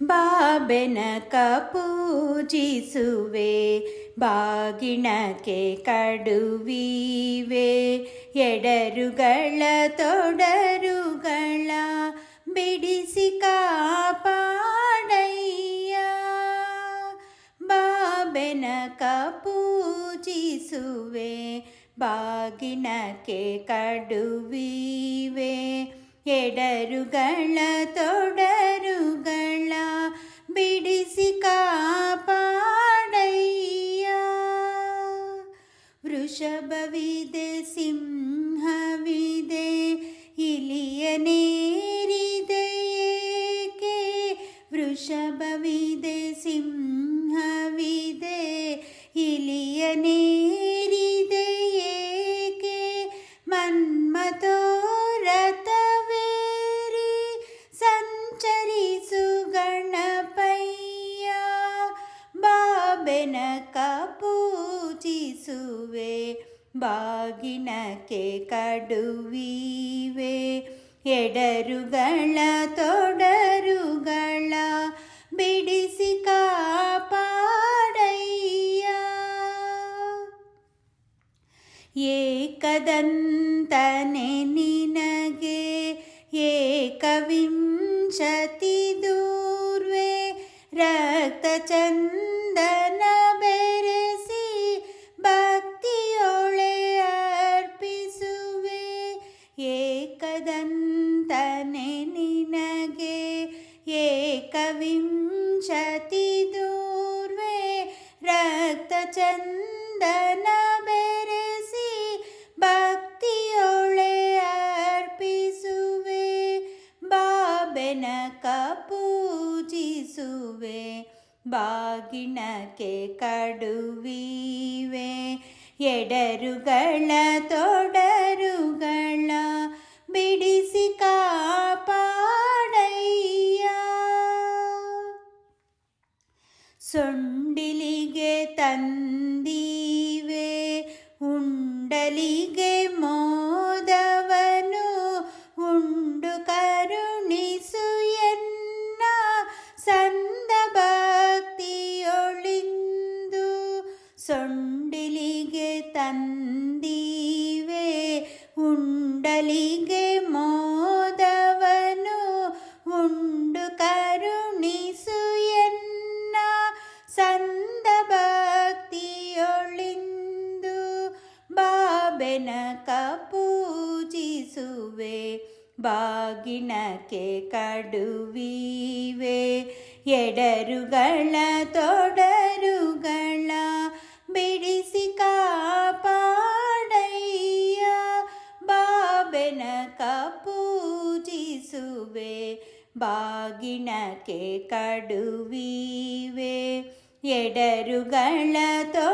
ಬಾಬೆನಕ ಪೂಜಿಸುವೆ ಬಾಗಿಣಕ್ಕೆ ಕಡುವಿವೆ ಎಡರುಗಳ ತೊಡರುಗಳ ಬಿಡಿಸಿ ಕಾಪಾಡಯ್ಯ ಬಾಬೆನಕ ಪೂಜಿಸುವೆ ಬಾಗಿಣಕ್ಕೆ ಕಡುವಿವೆ ಎಡರುಗಳ ತೊಡರುಗಳ ವೃಷಭವಿದೆ ಸಿಂಹವಿದೆ ಇಲಿಯ ನೇರಿದೆ ಏಕೆ ವೃಷಭವಿದೆ ಸಿಂಹವಿದೆ ಇಲಿಯ ನೇರಿದೆ ಏಕೆ ಮನ್ಮಥೋರಥವೇರಿ ಸಂಚರಿಸು ಗಣಪಯ್ಯ ಬಾಬೆನಕ ಪೂಜಿಸುವೆ ಬಾಗಿನಕ್ಕೆ ಕಡುವಿವೆ. ಎಡರುಗಳ ತೊಡರುಗಳ ಬಿಡಿಸಿ ಕಾಪಾಡಯ್ಯ. ಏಕದಂತನೆ ನಿನಗೆ ಏಕವಿಂಶತಿ ದೂರ್ವೆ. ರಕ್ತ ಏಕದಂತನೆ ನಿನಗೆ ಏಕವಿಂಶತಿ ದೂರ್ವೆ ರಕ್ತ ಚಂದನ ಬೆರೆಸಿ ಭಕ್ತಿಯೊಳೆ ಅರ್ಪಿಸುವೆ ಬಾಬೆನಕ ಪೂಜಿಸುವೆ ಬಾಗಿಣಕ್ಕೆ ಕಡುವಿವೆ, ಎಡರುಗಳ ತೊಡರುಗಳ ಸೊಂಡಿಲಿಗೆ ತಂದೀವೆ ಉಂಡಲಿಗೆ ಮೋದವನು. ಉಂಡು ಕರುಣಿಸು ಎನ್ನ ಸಂದ ಭಕ್ತಿಯೊಳಿಂದು. ಸೊಂಡಿಲಿಗೆ ತಂದೀವೆ ಉಂಡಲಿಗೆ ಬಾಬೆನಕ ಪೂಜಿಸುವೆ ಬಾಗಿನಕ್ಕೆ ಕಡುವಿವೆ. ಎಡರುಗಳ ತೊಡರುಗಳ ಬಿಡಿಸಿ ಕಾಪಾಡಯ್ಯ ಬಾಬೆನಕ ಪೂಜಿಸುವೆ ಬಾಗಿನಕ್ಕೆ ಕಡುವಿವೆ. ಎಡರುಗಳ ತೊಡರುಗಳ